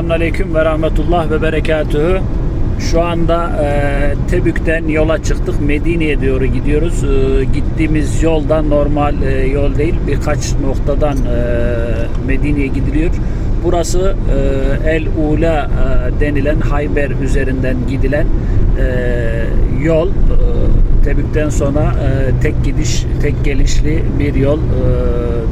Selamünaleyküm ve rahmetullah ve berekatühü. Şu anda e, Tebük'ten yola çıktık. Medine'ye doğru gidiyoruz. E, gittiğimiz yolda normal e, yol değil. Birkaç noktadan e, Medine'ye gidiliyor. Burası e, El Ula e, denilen Hayber üzerinden gidilen e, yol. E, Tebük'ten sonra e, tek gidiş, tek gelişli bir yol. E,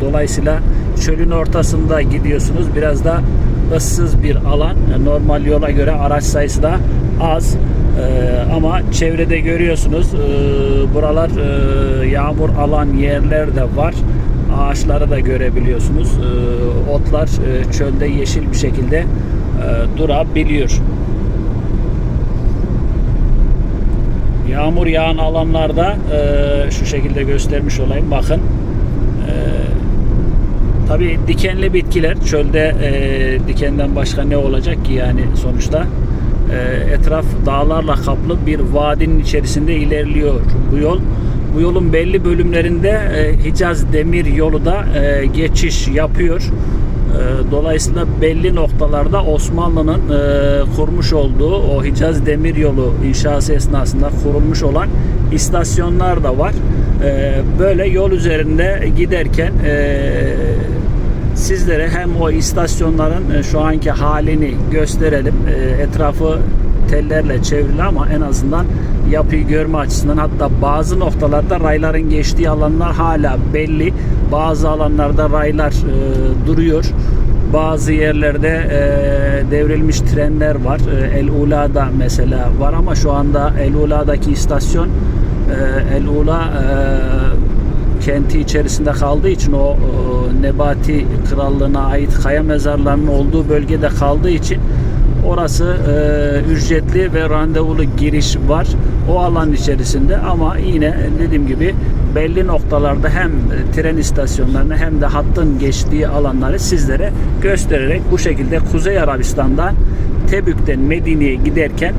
dolayısıyla çölün ortasında gidiyorsunuz. Biraz da ıssız bir alan. Normal yola göre araç sayısı da az. E, ama çevrede görüyorsunuz e, buralar e, yağmur alan yerler de var. Ağaçları da görebiliyorsunuz. E, otlar e, çölde yeşil bir şekilde e, durabiliyor. Yağmur yağan alanlarda e, şu şekilde göstermiş olayım. Bakın. E, Tabii dikenli bitkiler çölde e, dikenden başka ne olacak ki yani sonuçta e, etraf dağlarla kaplı bir vadinin içerisinde ilerliyor bu yol. Bu yolun belli bölümlerinde e, Hicaz Demir Yolu da e, geçiş yapıyor. E, Dolayısıyla belli noktalarda Osmanlı'nın e, kurmuş olduğu o Hicaz Demir Yolu inşası esnasında kurulmuş olan istasyonlar da var. E, Böyle yol üzerinde giderken e, sizlere hem o istasyonların e, şu anki halini gösterelim. Etrafı tellerle çevrili ama en azından yapıyı görme açısından hatta bazı noktalarda rayların geçtiği alanlar hala belli. Bazı alanlarda raylar e, duruyor. Bazı yerlerde e, devrilmiş trenler var. E, El Ula'da mesela var ama şu anda El Ula'daki istasyon e, El Ula e, kenti içerisinde kaldığı için o, e, Nebati Krallığına ait kaya mezarlarının olduğu bölgede kaldığı için orası e, ücretli ve randevulu giriş var o alan içerisinde ama yine dediğim gibi belli noktalarda hem tren istasyonlarını hem de hattın geçtiği alanları sizlere göstererek bu şekilde Kuzey Arabistan'dan Tebük'ten Medine'ye giderken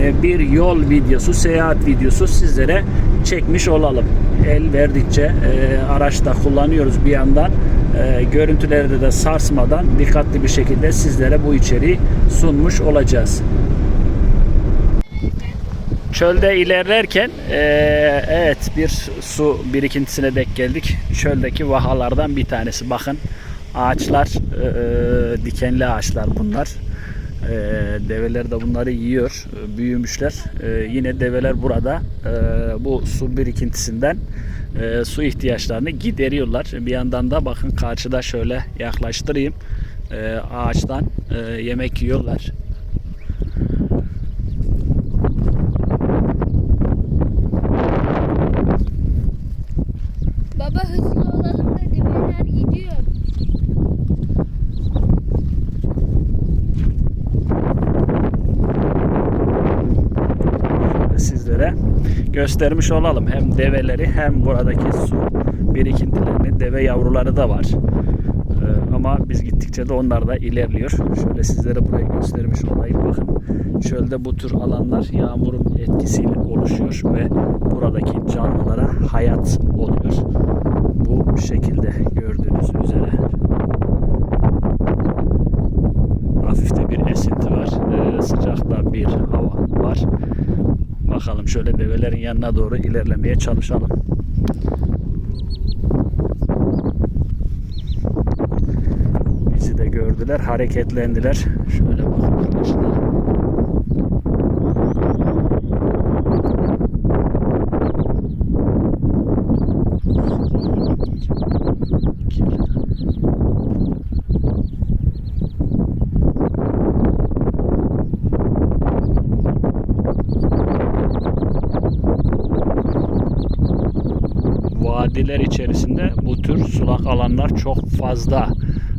e, bir yol videosu, seyahat videosu sizlere çekmiş olalım. El verdikçe e, araçta kullanıyoruz bir yandan. E, görüntülerde de sarsmadan dikkatli bir şekilde sizlere bu içeriği sunmuş olacağız. Çölde ilerlerken e, evet bir su birikintisine denk geldik. Çöldeki vahalardan bir tanesi. Bakın ağaçlar e, e, dikenli ağaçlar bunlar. E, develer de bunları yiyor. E, büyümüşler. E, yine develer burada e, bu su birikintisinden e, su ihtiyaçlarını gideriyorlar. Bir yandan da bakın karşıda şöyle yaklaştırayım. E, ağaçtan e, yemek yiyorlar. Baba hızlı olalım da demirler gidiyor. sizlere göstermiş olalım. Hem develeri hem buradaki su birikintilerini, deve yavruları da var. Ee, ama biz gittikçe de onlar da ilerliyor. Şöyle sizlere burayı göstermiş olayım. Bakın çölde bu tür alanlar yağmurun etkisiyle oluşuyor ve buradaki canlılara hayat oluyor. Bu şekilde gördüğünüz üzere. Hafif de bir esinti var. Ee, sıcakta bir hava var. Bakalım şöyle develerin yanına doğru ilerlemeye çalışalım. Bizi de gördüler, hareketlendiler. Şöyle bakın arkadaşlar. Vadiler içerisinde bu tür sulak alanlar çok fazla.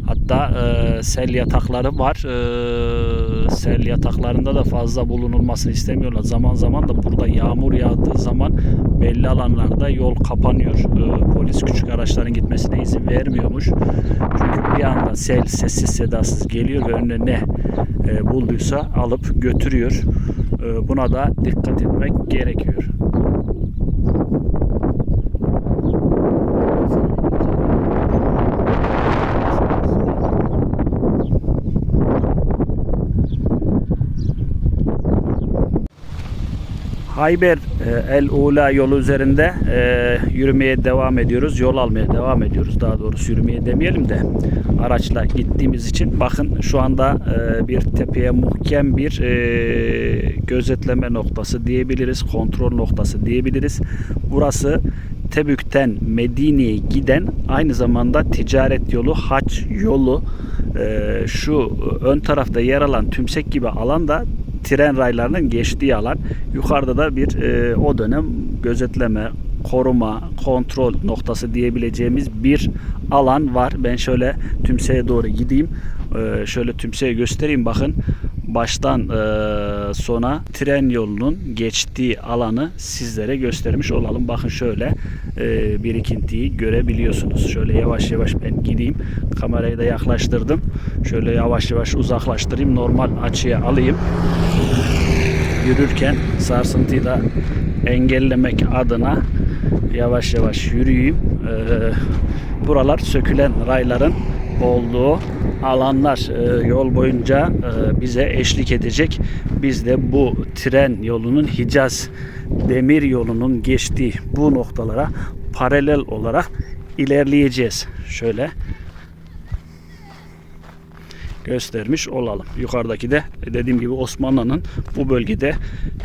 Hatta e, sel yatakları var. E, sel yataklarında da fazla bulunulmasını istemiyorlar. Zaman zaman da burada yağmur yağdığı zaman belli alanlarda yol kapanıyor. E, polis küçük araçların gitmesine izin vermiyormuş. Çünkü bir anda sel sessiz sedasız geliyor ve önüne ne e, bulduysa alıp götürüyor. E, buna da dikkat etmek gerekiyor. Hayber e, El Ula yolu üzerinde e, yürümeye devam ediyoruz. Yol almaya devam ediyoruz. Daha doğrusu yürümeye demeyelim de araçla gittiğimiz için. Bakın şu anda e, bir tepeye muhkem bir gözetleme noktası diyebiliriz. Kontrol noktası diyebiliriz. Burası Tebük'ten Medine'ye giden aynı zamanda ticaret yolu, haç yolu. Şu ön tarafta yer alan tümsek gibi alanda tren raylarının geçtiği alan. Yukarıda da bir e, o dönem gözetleme, koruma, kontrol noktası diyebileceğimiz bir alan var. Ben şöyle tümseye doğru gideyim. E, şöyle tümseye göstereyim bakın. Baştan e, sona tren yolunun geçtiği alanı sizlere göstermiş olalım. Bakın şöyle e, birikintiyi görebiliyorsunuz. Şöyle yavaş yavaş ben gideyim. Kamerayı da yaklaştırdım. Şöyle yavaş yavaş uzaklaştırayım. Normal açıya alayım yürürken sarsıntıyı da engellemek adına yavaş yavaş yürüyeyim. Ee, buralar sökülen rayların olduğu alanlar Ee, yol boyunca e, bize eşlik edecek. Biz de bu tren yolunun Hicaz demir yolunun geçtiği bu noktalara paralel olarak ilerleyeceğiz. Şöyle göstermiş olalım. Yukarıdaki de dediğim gibi Osmanlı'nın bu bölgede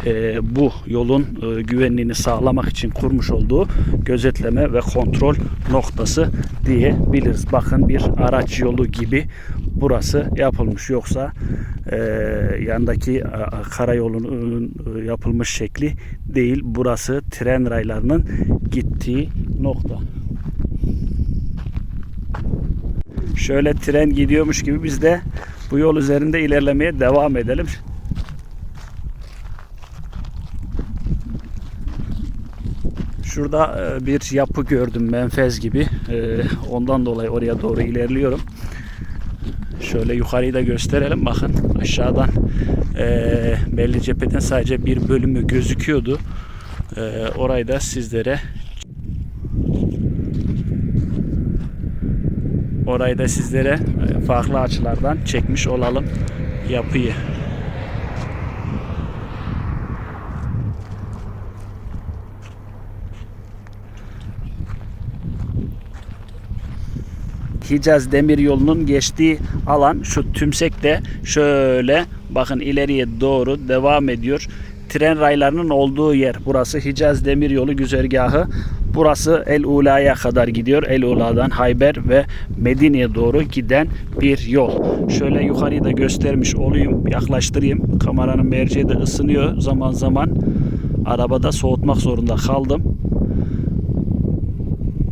e, bu yolun e, güvenliğini sağlamak için kurmuş olduğu gözetleme ve kontrol noktası diyebiliriz. Bakın bir araç yolu gibi burası yapılmış. Yoksa e, yandaki a, karayolunun e, yapılmış şekli değil. Burası tren raylarının gittiği nokta. Şöyle tren gidiyormuş gibi biz de bu yol üzerinde ilerlemeye devam edelim. Şurada e, bir yapı gördüm menfez gibi. E, Ondan dolayı oraya doğru ilerliyorum. Şöyle yukarıyı da gösterelim. Bakın aşağıdan e, belli cepheden sadece bir bölümü gözüküyordu. Orayı da sizlere Orayı da sizlere e, farklı açılardan çekmiş olalım yapıyı. Hicaz demir yolunun geçtiği alan şu tümsek de şöyle bakın ileriye doğru devam ediyor. Tren raylarının olduğu yer. Burası Hicaz demir yolu güzergahı. Burası El Ula'ya kadar gidiyor. El Ula'dan Hayber ve Medine'ye doğru giden bir yol. Şöyle yukarıyı da göstermiş olayım, yaklaştırayım. Kameranın merceği de ısınıyor zaman zaman. Arabada soğutmak zorunda kaldım.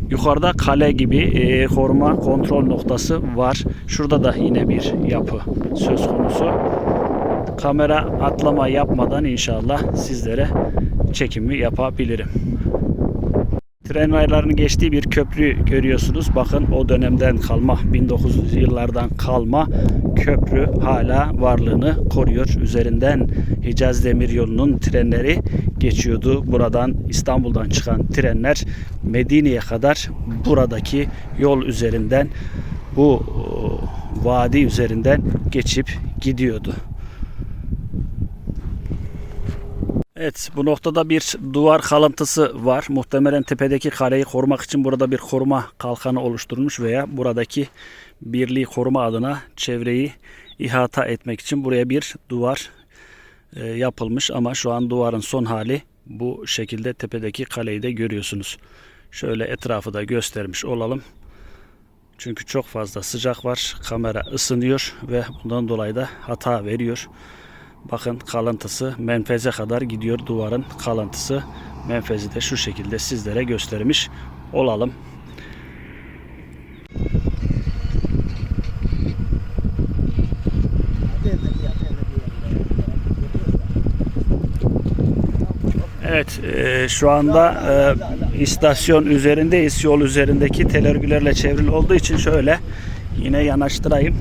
Yukarıda kale gibi e, koruma kontrol noktası var. Şurada da yine bir yapı söz konusu. Kamera atlama yapmadan inşallah sizlere çekimi yapabilirim. Tren raylarının geçtiği bir köprü görüyorsunuz. Bakın o dönemden kalma 1900'lü yıllardan kalma köprü hala varlığını koruyor. Üzerinden Hicaz Demiryolu'nun trenleri geçiyordu. Buradan İstanbul'dan çıkan trenler Medine'ye kadar buradaki yol üzerinden bu e, vadi üzerinden geçip gidiyordu. Evet bu noktada bir duvar kalıntısı var. Muhtemelen tepedeki kaleyi korumak için burada bir koruma kalkanı oluşturmuş veya buradaki birliği koruma adına çevreyi ihata etmek için buraya bir duvar e, yapılmış ama şu an duvarın son hali bu şekilde tepedeki kaleyi de görüyorsunuz. Şöyle etrafı da göstermiş olalım. Çünkü çok fazla sıcak var. Kamera ısınıyor ve bundan dolayı da hata veriyor. Bakın kalıntısı menfeze kadar gidiyor duvarın kalıntısı. Menfezi de şu şekilde sizlere göstermiş olalım. Evet e, şu anda e, istasyon üzerindeyiz. Yol üzerindeki tel örgülerle çevrili olduğu için şöyle yine yanaştırayım.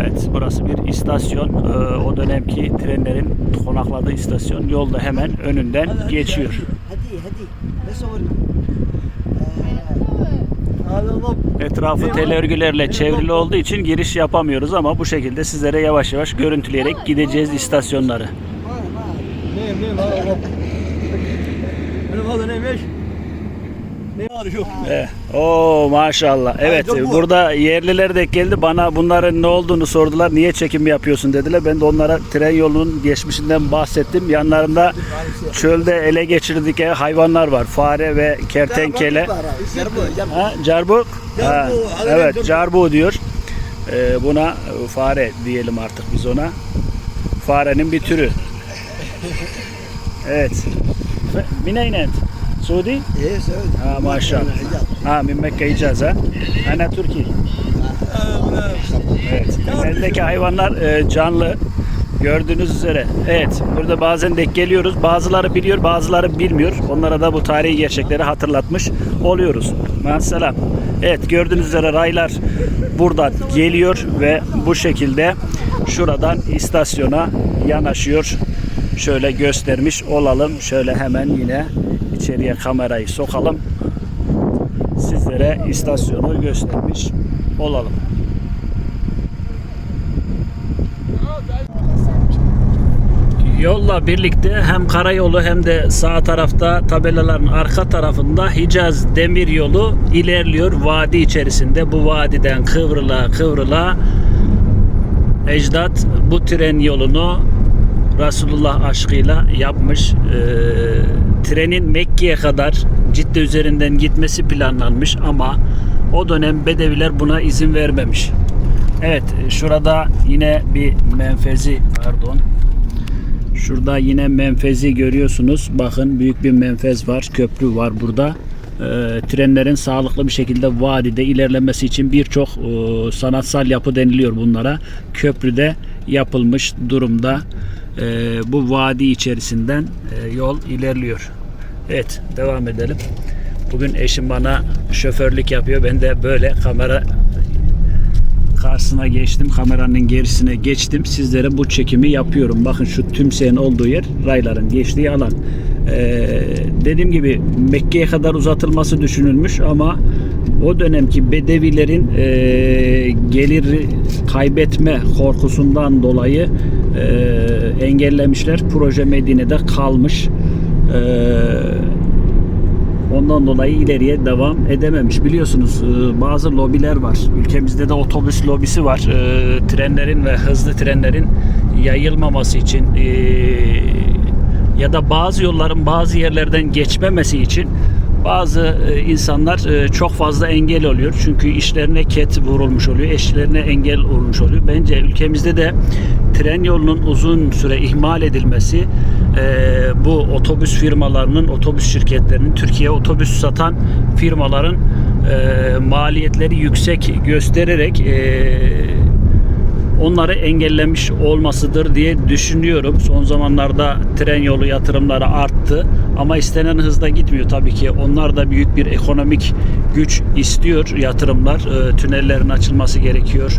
Evet burası bir istasyon e, o dönemki trenlerin konakladığı istasyon yolda hemen önünden geçiyor. Etrafı tel örgülerle çevrili olduğu için giriş yapamıyoruz ama bu şekilde sizlere yavaş yavaş görüntüleyerek gideceğiz istasyonları. Neyim neyim abi. Benim adı neymiş? Ne şu? Eh, Oo maşallah. Evet bu. burada yerliler de geldi. Bana bunların ne olduğunu sordular. Niye çekim yapıyorsun dediler. Ben de onlara tren yolunun geçmişinden bahsettim. Yanlarında çölde ele geçirdikleri hayvanlar var. Fare ve kertenkele. Ha, carbuk. Ha, evet carbu diyor. Ee, buna fare diyelim artık biz ona. Farenin bir türü. Evet. Mineynet. Suudi? Yes, evet. Ha maşallah. Ha min Mekke Hicaz ha. Ana Türkiye. Evet. Eldeki hayvanlar e, canlı. Gördüğünüz üzere. Evet. Burada bazen denk geliyoruz. Bazıları biliyor, bazıları bilmiyor. Onlara da bu tarihi gerçekleri hatırlatmış oluyoruz. Mesela. Evet gördüğünüz üzere raylar buradan geliyor ve bu şekilde şuradan istasyona yanaşıyor. Şöyle göstermiş olalım. Şöyle hemen yine içeriye kamerayı sokalım. Sizlere istasyonu göstermiş olalım. Yolla birlikte hem karayolu hem de sağ tarafta tabelaların arka tarafında Hicaz demir yolu ilerliyor vadi içerisinde. Bu vadiden kıvrıla kıvrıla Ecdat bu tren yolunu Resulullah aşkıyla yapmış. Ee, trenin Mekke'ye kadar Cidde üzerinden gitmesi planlanmış ama o dönem Bedeviler buna izin vermemiş. Evet şurada yine bir menfezi pardon. Şurada yine menfezi görüyorsunuz. Bakın büyük bir menfez var. Köprü var burada. Ee, trenlerin sağlıklı bir şekilde vadide ilerlemesi için birçok e, sanatsal yapı deniliyor bunlara. Köprüde yapılmış durumda. Ee, bu vadi içerisinden e, yol ilerliyor. Evet devam edelim. Bugün eşim bana şoförlük yapıyor. Ben de böyle kamera karşısına geçtim. Kameranın gerisine geçtim. Sizlere bu çekimi yapıyorum. Bakın şu tümseyin olduğu yer rayların geçtiği alan. Ee, dediğim gibi Mekke'ye kadar uzatılması düşünülmüş ama o dönemki Bedevilerin e, gelir kaybetme korkusundan dolayı e, engellemişler. Proje Medine'de kalmış. Eee Ondan dolayı ileriye devam edememiş. Biliyorsunuz e, bazı lobiler var. Ülkemizde de otobüs lobisi var. E, Trenlerin ve hızlı trenlerin yayılmaması için e, ya da bazı yolların bazı yerlerden geçmemesi için bazı insanlar çok fazla engel oluyor. Çünkü işlerine ket vurulmuş oluyor. Eşlerine engel olmuş oluyor. Bence ülkemizde de tren yolunun uzun süre ihmal edilmesi e, bu otobüs firmalarının, otobüs şirketlerinin, Türkiye otobüs satan firmaların e, maliyetleri yüksek göstererek e, onları engellemiş olmasıdır diye düşünüyorum. Son zamanlarda tren yolu yatırımları arttı ama istenen hızda gitmiyor tabii ki. Onlar da büyük bir ekonomik güç istiyor yatırımlar. E, tünellerin açılması gerekiyor.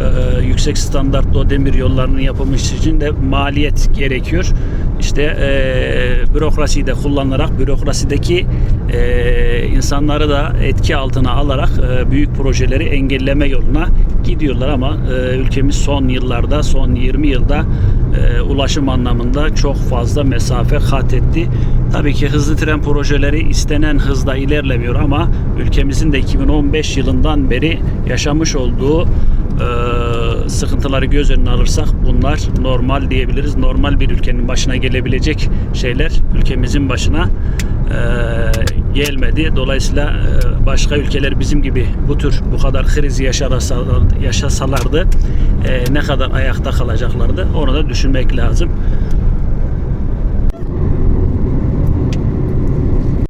E, yüksek standartlı o demir yollarının yapılması için de maliyet gerekiyor. İşte e, bürokrasiyi de kullanarak bürokrasideki e, insanları da etki altına alarak e, büyük projeleri engelleme yoluna gidiyorlar ama e, ülkemiz son yıllarda son 20 yılda e, ulaşım anlamında çok fazla mesafe kat etti. Tabii ki hızlı tren projeleri istenen hızda ilerlemiyor ama ülkemizin de 2015 yılından beri yaşamış olduğu e, sıkıntıları göz önüne alırsak bunlar normal diyebiliriz. Normal bir ülkenin başına gelebilecek şeyler ülkemizin başına e, gelmedi. Dolayısıyla e, başka ülkeler bizim gibi bu tür bu kadar kriz yaşarasa- yaşasalardı e, ne kadar ayakta kalacaklardı onu da düşünmek lazım.